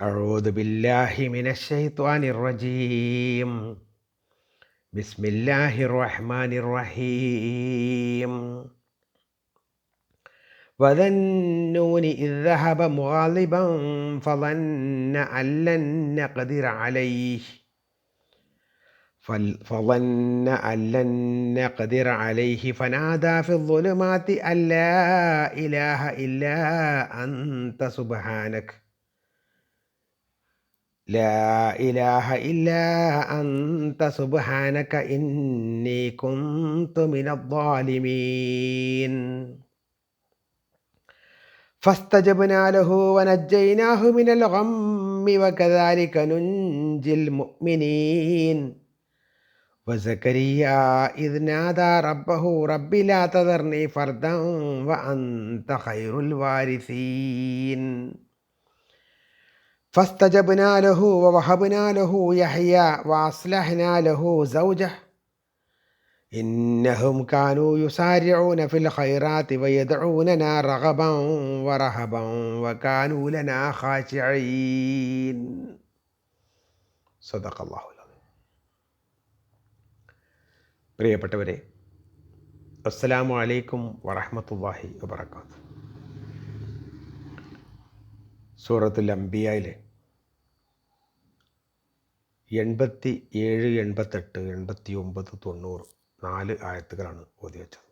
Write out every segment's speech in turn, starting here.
أعوذ بالله من الشيطان الرجيم. بسم الله الرحمن الرحيم. وذا النون إذ ذهب مغاضبا فظن أن لن نقدر عليه. فظن أن لن نقدر عليه. فنادى في الظلمات أن لا إله إلا أنت سبحانك. لا إله إلا أنت سبحانك إني كنت من الظالمين. فاستجبنا له ونجيناه من الغم وكذلك ننجي المؤمنين. وزكريا إذ نادى ربه رب لا تذرني فردا وأنت خير الوارثين. فاستجبنا له ووهبنا له يحيى وأصلحنا له زوجه إنهم كانوا يسارعون في الخيرات ويدعوننا رغبا ورهبا وكانوا لنا خاشعين صدق الله العظيم പ്രിയപ്പെട്ടവരെ അസ്സലാമു അലൈക്കും വറഹമത്തല്ലാഹി വബർക്കാത്തു സൂറത്തുൽ അംബിയയിലെ. എൺപത്തി ഏഴ് എൺപത്തെട്ട് എൺപത്തി ഒമ്പത് തൊണ്ണൂറ് നാല് ആയത്തുകളാണ് ഓതി വെച്ചത്.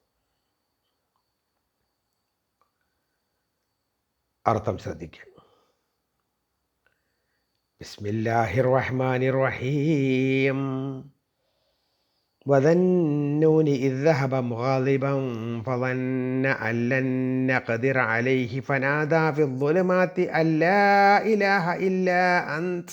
അർത്ഥം ശ്രദ്ധിക്കുക. ബിസ്മില്ലാഹിർ റഹ്മാനിർ റഹീം. وذا النون إذ ذهب مغاضبا فظن أن لن نقدر عليه فنادى في الظلمات أن لا إله إلا أنت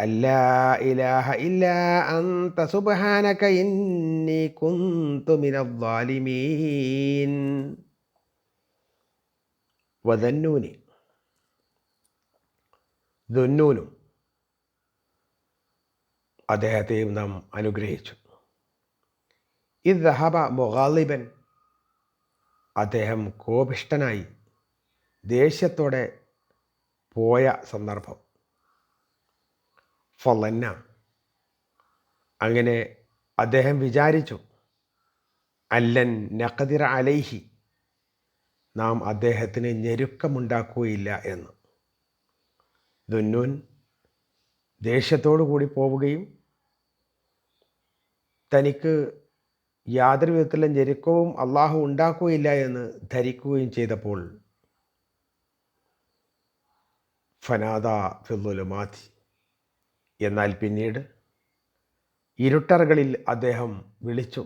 أن لا إله إلا أنت سبحانك إني كنت من الظالمين وذنوني ذنون അദ്ദേഹത്തെയും നാം അനുഗ്രഹിച്ചു ഇത് മൊഹാലിബൻ അദ്ദേഹം കോപിഷ്ടനായി ദേഷ്യത്തോടെ പോയ സന്ദർഭം. ഫലന്ന. അങ്ങനെ അദ്ദേഹം വിചാരിച്ചു അല്ലൻ നഖദിർ അലൈഹി നാം അദ്ദേഹത്തിന് ഞെരുക്കമുണ്ടാക്കുകയില്ല എന്ന്. ദുന്നൂൻ ദേഷ്യത്തോടു കൂടി പോവുകയും തനിക്ക് യാതൊരു വിധത്തിലും ഞെരുക്കവും അള്ളാഹു ഉണ്ടാക്കുകയില്ല എന്ന് ധരിക്കുകയും ചെയ്തപ്പോൾ ഫനാദ ഫിദുലുമാതി എന്നാൽ പിന്നീട് ഇരുട്ടറകളിൽ അദ്ദേഹം വിളിച്ചു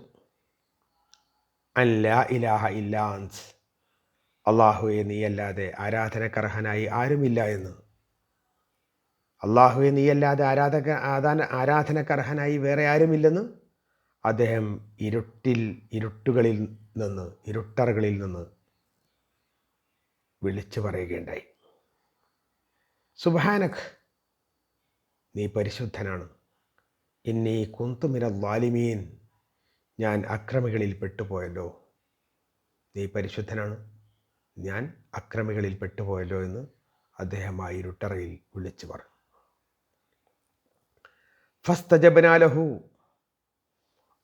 അല്ല ഇലാഹ ഇല്ലാൻസ് അള്ളാഹുവെ നീയല്ലാതെ ആരാധനക്കർഹനായി ആരുമില്ല എന്ന്. അള്ളാഹുവെ നീയല്ലാതെ ആരാധക ആരാധനക്കർഹനായി വേറെ ആരുമില്ലെന്ന്? അദ്ദേഹം ഇരുട്ടിൽ ഇരുട്ടുകളിൽ നിന്ന് ഇരുട്ടറകളിൽ നിന്ന് വിളിച്ചു പറയുകയുണ്ടായി. സുബാനഖ് നീ പരിശുദ്ധനാണ്. എന്നീ കുന്തുമിന ലാലിമീൻ ഞാൻ അക്രമികളിൽ പെട്ടുപോയല്ലോ. നീ പരിശുദ്ധനാണ്. ഞാൻ അക്രമികളിൽ പെട്ടുപോയല്ലോ എന്ന് അദ്ദേഹം ആ ഇരുട്ടറയിൽ വിളിച്ചു പറഞ്ഞു. ഫസ്തജബനാലഹു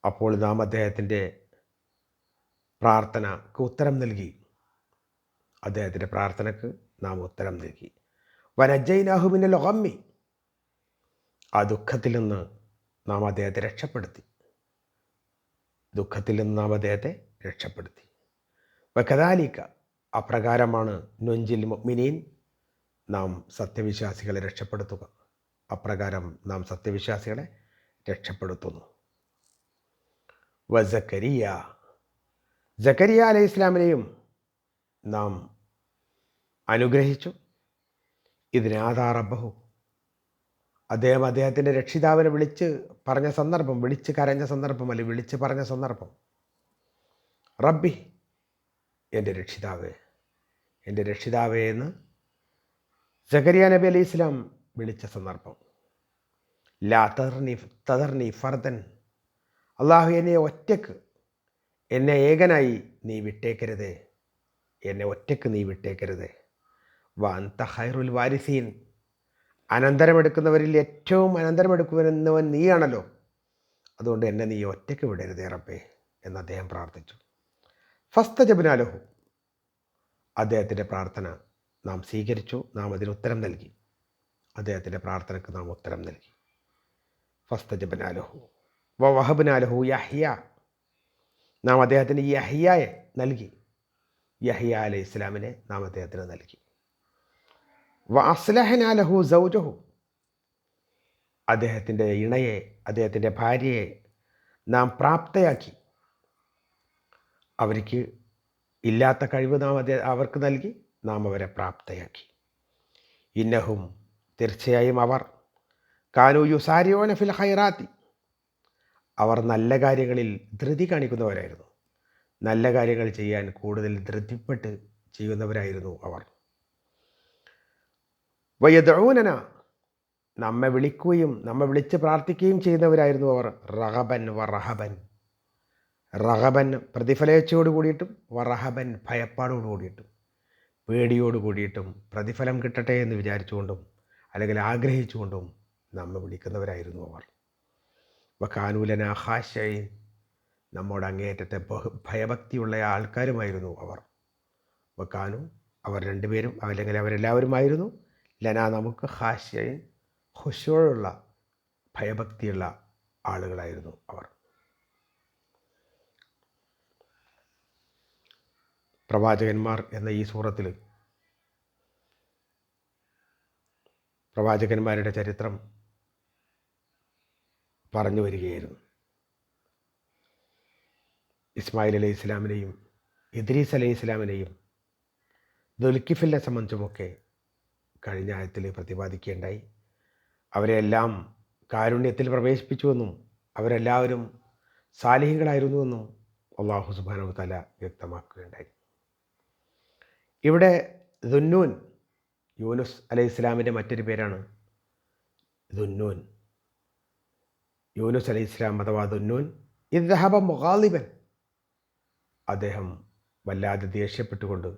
അപ്പോൾ നാം അദ്ദേഹത്തിന്റെ പ്രാർത്ഥനക്ക് ഉത്തരം നൽകി. അദ്ദേഹത്തിന്റെ പ്രാർത്ഥനക്ക് നാം ഉത്തരം നൽകി. വനജൈനാഹുവിന്റെ ലൊഹമ്മി ആ ദുഃഖത്തിൽ നിന്ന് നാം അദ്ദേഹത്തെ രക്ഷപ്പെടുത്തി. ദുഃഖത്തിൽ നിന്ന് നാം അദ്ദേഹത്തെ രക്ഷപ്പെടുത്തി. വക്കതാലിക്ക അപ്രകാരമാണ് നൊഞ്ചിൽ മിനീൻ നാം സത്യവിശ്വാസികളെ രക്ഷപ്പെടുത്തുക. അപ്രകാരം നാം സത്യവിശ്വാസികളെ രക്ഷപ്പെടുത്തുന്നു. വ ജക്കരിയ ജക്കരിയ അലൈഹി ഇസ്ലാമിനെയും നാം അനുഗ്രഹിച്ചു. ഇതിനാധാറബഹു അദ്ദേഹം അദ്ദേഹത്തിന്റെ രക്ഷിതാവിനെ വിളിച്ച് പറഞ്ഞ സന്ദർഭം വിളിച്ച് കരഞ്ഞ സന്ദർഭം അല്ലെങ്കിൽ വിളിച്ച് പറഞ്ഞ സന്ദർഭം. റബ്ബി എന്റെ രക്ഷിതാവേ എന്റെ രക്ഷിതാവേ എന്ന് ജക്കരിയ നബി അലൈഹി ഇസ്ലാം വിളിച്ച സന്ദർഭം. ലാ തദർനി തദർനി ഫർദൻ. അള്ളാഹു എന്നെ ഒറ്റയ്ക്ക് എന്നെ ഏകനായി നീ വിട്ടേക്കരുതേ. എന്നെ ഒറ്റയ്ക്ക് നീ വിട്ടേക്കരുതേ. വാന്ത ഹൈറുൽ വാരിസീൻ. അനന്തരമെടുക്കുന്നവരിൽ ഏറ്റവും അനന്തരമെടുക്കുന്നവൻ നീയാണല്ലോ. അതുകൊണ്ട് എന്നെ നീ ഒറ്റയ്ക്ക് വിടരുത് റബ്ബേ എന്ന് അദ്ദേഹം പ്രാർത്ഥിച്ചു. ഫസ്ത ജബിനാലഹു അദ്ദേഹത്തിന്റെ പ്രാർത്ഥന നാം സ്വീകരിച്ചു നാം അതിന് ഉത്തരം നൽകി. അദ്ദേഹത്തിന്റെ പ്രാർത്ഥനയ്ക്ക് നാം ഉത്തരം നൽകി. ഫസ്ത ജബിനാലഹു വ വഹബിനാലഹു യഹ്യ. നാം അദ്ദേഹത്തിന് യഹ്യായെ നൽകി. യഹ്യ അലൈഹി ഇസ്ലാമിനെ നാം അദ്ദേഹത്തിന് നൽകി. വ അസ്ലഹനാലഹു സൗജഹു. അദ്ദേഹത്തിന്റെ ഇണയെ അദ്ദേഹത്തിന്റെ ഭാര്യയെ നാം പ്രാപ്തയാക്കി. അവർക്ക് ഇല്ലാത്ത കഴിവ് നാം അദ്ദേഹം അവർക്ക് നൽകി. നാം അവരെ പ്രാപ്തയാക്കി. ഇന്നഹും തീർച്ചയായും അവർ. കാനു യുസാരിയോന ഫിൽ ഹൈറാത്തി അവർ നല്ല കാര്യങ്ങളിൽ ധൃതി കാണിക്കുന്നവരായിരുന്നു. നല്ല കാര്യങ്ങൾ ചെയ്യാൻ കൂടുതൽ ധൃതിപ്പെട്ട് ചെയ്യുന്നവരായിരുന്നു അവർ. വയദൂനന നമ്മെ വിളിക്കുകയും നമ്മെ വിളിച്ച് പ്രാർത്ഥിക്കുകയും ചെയ്യുന്നവരായിരുന്നു അവർ. റഹബൻ വറഹബൻ റഹബൻ. റഹബൻ പ്രതിഫലേച്ഛയോട് കൂടിയിട്ടും വറഹബൻ ഭയപ്പാടോട് കൂടിയിട്ടും പേടിയോട് കൂടിയിട്ടും പ്രതിഫലം കിട്ടട്ടെ എന്ന് വിചാരിച്ചുകൊണ്ടും അല്ലെങ്കിൽ ആഗ്രഹിച്ചുകൊണ്ടും നമ്മെ വിളിക്കുന്നവരായിരുന്നു അവർ. വക്കാനൂലന ഹാഷയിൻ നമ്മോട് അങ്ങേയറ്റത്തെ ഭയഭക്തിയുള്ള ആൾക്കാരുമായിരുന്നു അവർ. വക്കാനു അവർ രണ്ടുപേരും അല്ലെങ്കിൽ അവരെല്ലാവരുമായിരുന്നു. ലന നമുക്ക് ഹാഷയിൻ ഹുഷോഴുള്ള ഭയഭക്തിയുള്ള ആളുകളായിരുന്നു അവർ. പ്രവാചകന്മാർ എന്ന ഈ സൂറത്തിൽ പ്രവാചകന്മാരുടെ ചരിത്രം പറഞ്ഞു വരികയായിരുന്നു. ഇസ്മായിൽ അലൈഹി ഇസ്ലാമിനെയും ഇദ്രീസ് അലൈഹി ഇസ്ലാമിനെയും ദുൽക്കിഫിനെ സംബന്ധിച്ചുമൊക്കെ കഴിഞ്ഞ ആയത്തിൽ പ്രതിപാദിക്കുകയുണ്ടായി. അവരെല്ലാം കാരുണ്യത്തിൽ പ്രവേശിപ്പിച്ചുവെന്നും അവരെല്ലാവരും സാലിഹികളായിരുന്നുവെന്നും അള്ളാഹു സുബാനു തല വ്യക്തമാക്കുകയുണ്ടായി. ഇവിടെ ദുന്നൂൻ യൂനുസ് അലൈഹി ഇസ്ലാമിന്റെ മറ്റൊരു പേരാണ് ദുന്നൂൻ. യൂനുസ് അലൈഹി ഇസ്ലാം അഥവാ ദുന്നൂൻ ഇദ്ഹബ മുഖാലിബൻ അദ്ദേഹം വല്ലാതെ ദേഷ്യപ്പെട്ടുകൊണ്ട്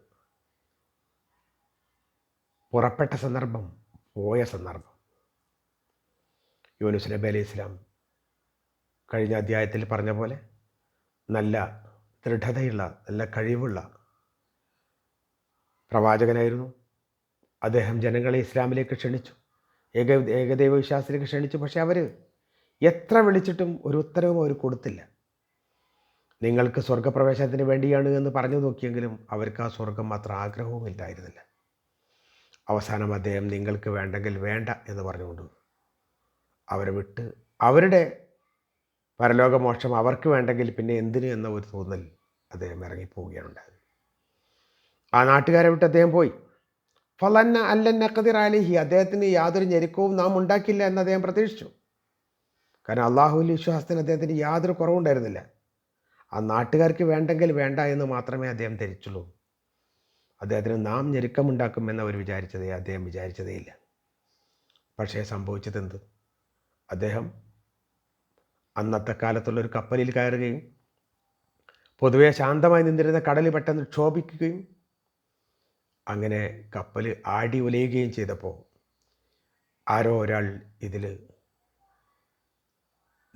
പുറപ്പെട്ട സന്ദർഭം പോയ സന്ദർഭം. യൂനുസ് നബി അലൈഹി ഇസ്ലാം കഴിഞ്ഞ അധ്യായത്തിൽ പറഞ്ഞ പോലെ നല്ല ദൃഢതയുള്ള നല്ല കഴിവുള്ള പ്രവാചകനായിരുന്നു. അദ്ദേഹം ജനങ്ങളെ ഇസ്ലാമിലേക്ക് ക്ഷണിച്ചു. ഏക ഏകദൈവ വിശ്വാസത്തിലേക്ക് ക്ഷണിച്ചു. പക്ഷേ അവർ എത്ര വിളിച്ചിട്ടും ഒരു ഉത്തരവും അവർ കൊടുത്തില്ല. നിങ്ങൾക്ക് സ്വർഗപ്രവേശനത്തിന് വേണ്ടിയാണ് എന്ന് പറഞ്ഞു നോക്കിയെങ്കിലും അവർക്ക് ആ സ്വർഗം അത്ര ആഗ്രഹവും ഇല്ലായിരുന്നില്ല. അവസാനം അദ്ദേഹം നിങ്ങൾക്ക് വേണ്ടെങ്കിൽ വേണ്ട എന്ന് പറഞ്ഞുകൊണ്ട് അവരെ വിട്ട് അവരുടെ പരലോകമോക്ഷം അവർക്ക് വേണ്ടെങ്കിൽ പിന്നെ എന്തിനു എന്ന ഒരു തോന്നൽ അദ്ദേഹം ഇറങ്ങിപ്പോവുകയാണ് ഉണ്ടായത് ആ നാട്ടുകാരെ വിട്ട് അദ്ദേഹം പോയി. ഫലന്ന അല്ലന്ന കതിർ അലിഹി അദ്ദേഹത്തിന് യാതൊരു ഞെരുക്കവും നാം ഉണ്ടാക്കില്ല എന്ന് അദ്ദേഹം പ്രതീക്ഷിച്ചു. കാരണം അള്ളാഹുവിൽ വിശ്വാസത്തിന് അദ്ദേഹത്തിന് യാതൊരു കുറവുണ്ടായിരുന്നില്ല. ആ നാട്ടുകാർക്ക് വേണ്ടെങ്കിൽ വേണ്ട എന്ന് മാത്രമേ അദ്ദേഹം ധരിച്ചുള്ളൂ. അദ്ദേഹത്തിന് നാം ഞെരുക്കമുണ്ടാക്കുമെന്ന് അവർ വിചാരിച്ചതേ അദ്ദേഹം വിചാരിച്ചതേയില്ല പക്ഷേ സംഭവിച്ചത് എന്ത്? അദ്ദേഹം അന്നത്തെ കാലത്തുള്ളൊരു കപ്പലിൽ കയറുകയും പൊതുവെ ശാന്തമായി നിന്നിരുന്ന കടൽ പെട്ടെന്ന് ക്ഷോഭിക്കുകയും അങ്ങനെ കപ്പൽ ആടി ഉലയുകയും ചെയ്തപ്പോൾ ആരോ ഒരാൾ ഇതിൽ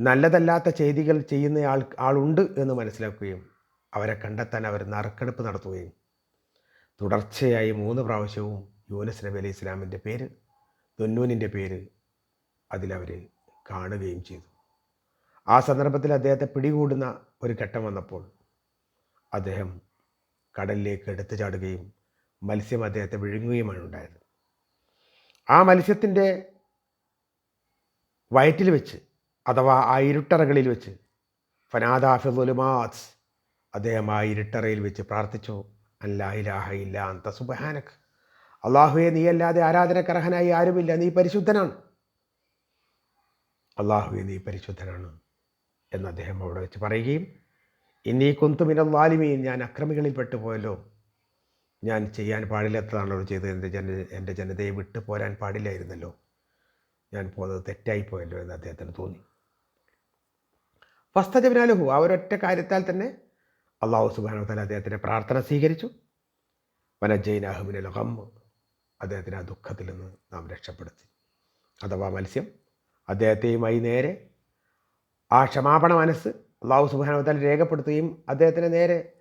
നല്ലതല്ലാത്ത ചെയ്തികൾ ചെയ്യുന്ന ആൾ ആളുണ്ട് എന്ന് മനസ്സിലാക്കുകയും അവരെ കണ്ടെത്താൻ അവർ നറുക്കെടുപ്പ് നടത്തുകയും തുടർച്ചയായി മൂന്ന് പ്രാവശ്യവും യൂനസ് നബി അലൈഹി ഇസ്ലാമിന്റെ പേര് ദുന്നൂനിന്റെ പേര് അതിലവർ കാണുകയും ചെയ്തു. ആ സന്ദർഭത്തിൽ അദ്ദേഹത്തെ പിടികൂടുന്ന ഒരു ഘട്ടം വന്നപ്പോൾ അദ്ദേഹം കടലിലേക്ക് എടുത്തു ചാടുകയും മത്സ്യം അദ്ദേഹത്തെ വിഴുങ്ങുകയുമാണ് ഉണ്ടായത്. ആ മത്സ്യത്തിന്റെ വയറ്റിൽ വെച്ച് അഥവാ ആ ഇരുട്ടറകളിൽ വെച്ച്. ഫനാദാഫിദുലുമാസ് അദ്ദേഹം ആ ഇരുട്ടറയിൽ വെച്ച് പ്രാർത്ഥിച്ചു. അല്ലാഹിലാഹ ഇല്ല അന്ത സുബഹാനക്. അള്ളാഹുവെ നീയല്ലാതെ ആരാധനക്കർഹനായി ആരുമില്ല. നീ പരിശുദ്ധനാണ്. അള്ളാഹുവെ നീ പരിശുദ്ധനാണ് എന്ന് അദ്ദേഹം അവിടെ വെച്ച് പറയുകയും ഇന്നീ കുന്തുമിന വാലിമീൻ ഞാൻ അക്രമികളിൽ പെട്ടുപോയല്ലോ. ഞാൻ ചെയ്യാൻ പാടില്ലാത്തതാണല്ലോ ചെയ്തത്. എന്റെ ജന എന്റെ ജനതയെ വിട്ടു പോരാൻ പാടില്ലായിരുന്നല്ലോ. ഞാൻ പോകുന്നത് തെറ്റായിപ്പോയല്ലോ എന്ന് അദ്ദേഹത്തിന് തോന്നി. ഫസ്തജബിനാലുഹു ആ ഒരൊറ്റ കാര്യത്താൽ തന്നെ അള്ളാഹു സുബാനോ തല അദ്ദേഹത്തിന്റെ പ്രാർത്ഥന സ്വീകരിച്ചു. വനജൈനാഹുബിനെ ഹമ്മ് അദ്ദേഹത്തിന് ആ ദുഃഖത്തിൽ നിന്ന് നാം രക്ഷപ്പെടുത്തി. അഥവാ മത്സ്യം. അദ്ദേഹത്തെയുമായി നേരെ ആ ക്ഷമാപണ മനസ്സ് അള്ളാഹു സുബാനവത്താൽ രേഖപ്പെടുത്തുകയും അദ്ദേഹത്തിന് നേരെ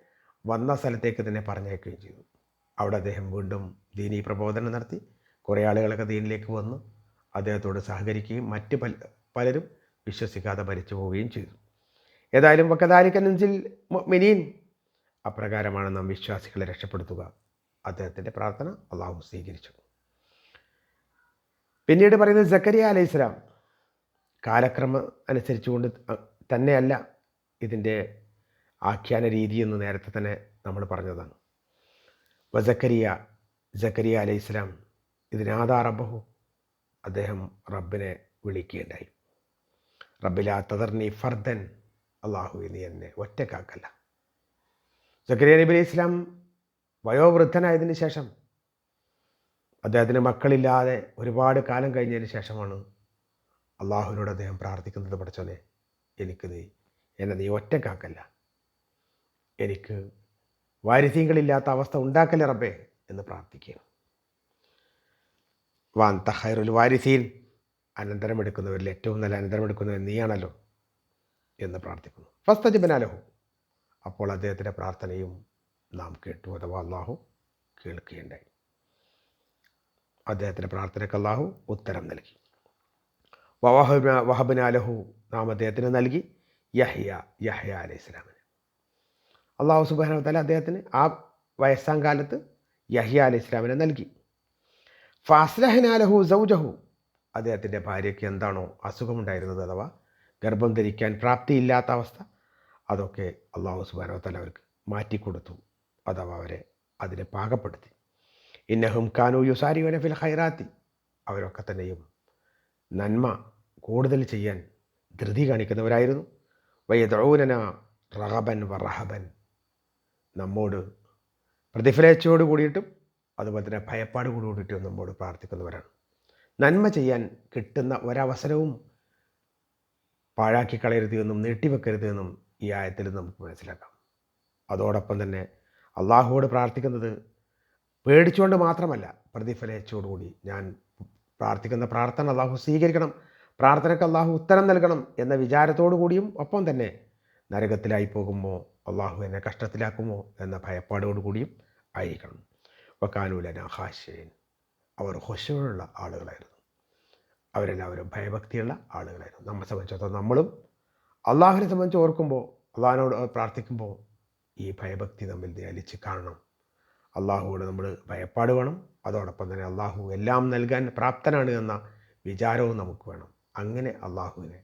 വന്ന സ്ഥലത്തേക്ക് തന്നെ പറഞ്ഞയക്കുകയും ചെയ്തു. അവിടെ അദ്ദേഹം വീണ്ടും ദീനീ പ്രബോധനം നടത്തി. കുറേ ആളുകളൊക്കെ ദീനിലേക്ക് വന്നു. അദ്ദേഹത്തോട് സഹകരിക്കുകയും മറ്റ് പല പലരും വിശ്വസിക്കാതെ മരിച്ചു പോവുകയും ചെയ്തു. ഏതായാലും വക്കതാലിക്കനഞ്ചിൽ മിനീൻ അപ്രകാരമാണ് നാം വിശ്വാസികളെ രക്ഷപ്പെടുത്തുക. അദ്ദേഹത്തിന്റെ പ്രാർത്ഥന അള്ളാഹു സ്വീകരിച്ചു. പിന്നീട് പറയുന്നത് ജക്കരിയ അലൈഹി ഇസ്ലാം കാലക്രമം അനുസരിച്ചുകൊണ്ട് തന്നെയല്ല ഇതിന്റെ ആഖ്യാന രീതി എന്ന് നേരത്തെ തന്നെ നമ്മൾ പറഞ്ഞതാണ്. വസക്കരിയ ജക്കരിയ അലൈഹി ഇസ്ലാം ഇതിനാദാ റബ്ബഹു. അദ്ദേഹം റബ്ബിനെ വിളിക്കുകയുണ്ടായി. റബ്ബിലാ തദർനി ഫർദൻ അള്ളാഹു നീ എന്നെ ഒറ്റക്കാക്കല്ല. സക്കരിയ നബി അലൈഹി ഇസ്ലാം വയോവൃദ്ധനായതിന് ശേഷം അദ്ദേഹത്തിന് മക്കളില്ലാതെ ഒരുപാട് കാലം കഴിഞ്ഞതിന് ശേഷമാണ് അള്ളാഹുവിനോട് അദ്ദേഹം പ്രാർത്ഥിക്കുന്നത് പഠിച്ചോനെ എനിക്ക് നീ എന്നെ നീ ഒറ്റക്കാക്കല്ല. എനിക്ക് വാരിസ്യങ്ങളില്ലാത്ത അവസ്ഥ ഉണ്ടാക്കല്ലേ റബ്ബേ എന്ന് പ്രാർത്ഥിക്കുക വാൻ തഹൈറുൽ വാരിസീൻ അനന്തരമെടുക്കുന്നവരിൽ ഏറ്റവും നല്ല അനന്തരമെടുക്കുന്നവർ നീയാണല്ലോ. എന്ന് പ്രാർത്ഥിക്കുന്നു. ഫസ്റ്റ് ജിബനാലഹു അപ്പോൾ അദ്ദേഹത്തിന്റെ പ്രാർത്ഥനയും നാം കേട്ടു അഥവാ അള്ളാഹു കേൾക്കുകയുണ്ടായി അദ്ദേഹത്തിന്റെ പ്രാർത്ഥനയ്ക്ക് അള്ളാഹു ഉത്തരം നൽകി. വഹബ വഹബനാലഹു നാം അദ്ദേഹത്തിന് നൽകി യഹ്യ യഹ്യ അലൈഹി ഇസ്ലാമിന് അള്ളാഹു സുബാന തല അദ്ദേഹത്തിന് ആ വയസ്സാം കാലത്ത് യഹ്യ അലൈഹി ഇസ്ലാമിനെ നൽകി. ഫാസ്ലഹനാലഹു സൗജഹു. അദ്ദേഹത്തിന്റെ ഭാര്യയ്ക്ക് എന്താണോ അസുഖമുണ്ടായിരുന്നത് അഥവാ ഗർഭം ധരിക്കാൻ പ്രാപ്തിയില്ലാത്ത അവസ്ഥ അതൊക്കെ അള്ളാഹു സുബാനോത്തല തല അവർക്ക് മാറ്റിക്കൊടുത്തു അഥവാ അവരെ അതിനെ പാകപ്പെടുത്തി. ഇന്നഹും കാനു യുസാരിവന ഫിൽ ഹൈറാത്തി അവരൊക്കെ തന്നെയും നന്മ കൂടുതൽ ചെയ്യാൻ ധൃതി കാണിക്കുന്നവരായിരുന്നു. വൈദൗനന റഹബൻ വറഹബൻ നമ്മോട് പ്രതിഫലേച്ഛയോട് കൂടിയിട്ടും അതുപോലെ തന്നെ ഭയപ്പാട് കൂടിയിട്ടും നമ്മോട് പ്രാർത്ഥിക്കുന്നവരാണ്. നന്മ ചെയ്യാൻ കിട്ടുന്ന ഒരവസരവും പാഴാക്കി കളയരുത് എന്നും നീട്ടിവെക്കരുത് എന്നും ഈ ആയത്തിൽ നമുക്ക് മനസ്സിലാക്കാം. അതോടൊപ്പം തന്നെ അള്ളാഹുവോട് പ്രാർത്ഥിക്കുന്നത് പേടിച്ചുകൊണ്ട് മാത്രമല്ല പ്രതിഫലേച്ചോടുകൂടി ഞാൻ പ്രാർത്ഥിക്കുന്ന പ്രാർത്ഥന അള്ളാഹു സ്വീകരിക്കണം പ്രാർത്ഥനയ്ക്ക് അള്ളാഹു ഉത്തരം നൽകണം എന്ന വിചാരത്തോടു കൂടിയും ഒപ്പം തന്നെ നരകത്തിലായി പോകുമോ അള്ളാഹു എന്നെ കഷ്ടത്തിലാക്കുമോ എന്ന ഭയപ്പാടോടുകൂടിയും ആയിരിക്കണം. വക്കാനൂലന ഹാഷേൻ അവർ ഹൊശയുള്ള ആളുകളായിരുന്നു. അവരെല്ലാവരും ഭയഭക്തിയുള്ള ആളുകളായിരുന്നു. നമ്മെ സംബന്ധിച്ചിടത്തോളം നമ്മളും അള്ളാഹുവിനെ സംബന്ധിച്ച് ഓർക്കുമ്പോൾ അള്ളാഹിനോട് പ്രാർത്ഥിക്കുമ്പോൾ ഈ ഭയഭക്തി നമ്മിൽ ധ്യാനിച്ച് കാണണം. അള്ളാഹുവോട് നമ്മൾ ഭയപ്പാട് വേണം. അതോടൊപ്പം തന്നെ അള്ളാഹു എല്ലാം നൽകാൻ പ്രാപ്തനാണ് എന്ന വിചാരവും നമുക്ക് വേണം. അങ്ങനെ അള്ളാഹുവിനെ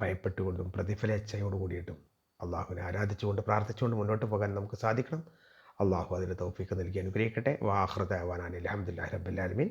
ഭയപ്പെട്ടുകൊണ്ടും പ്രതിഫലേച്ഛയോട് കൂടിയിട്ടും അള്ളാഹുവിനെ ആരാധിച്ചുകൊണ്ട് പ്രാർത്ഥിച്ചുകൊണ്ട് മുന്നോട്ട് പോകാൻ നമുക്ക് സാധിക്കണം. അള്ളാഹു അതിന് തൗഫീക്ക് നൽകി അനുഗ്രഹിക്കട്ടെ. വാഹൃദാൻ അലഹമുല്ലാ റബ്ബുലാലമീൻ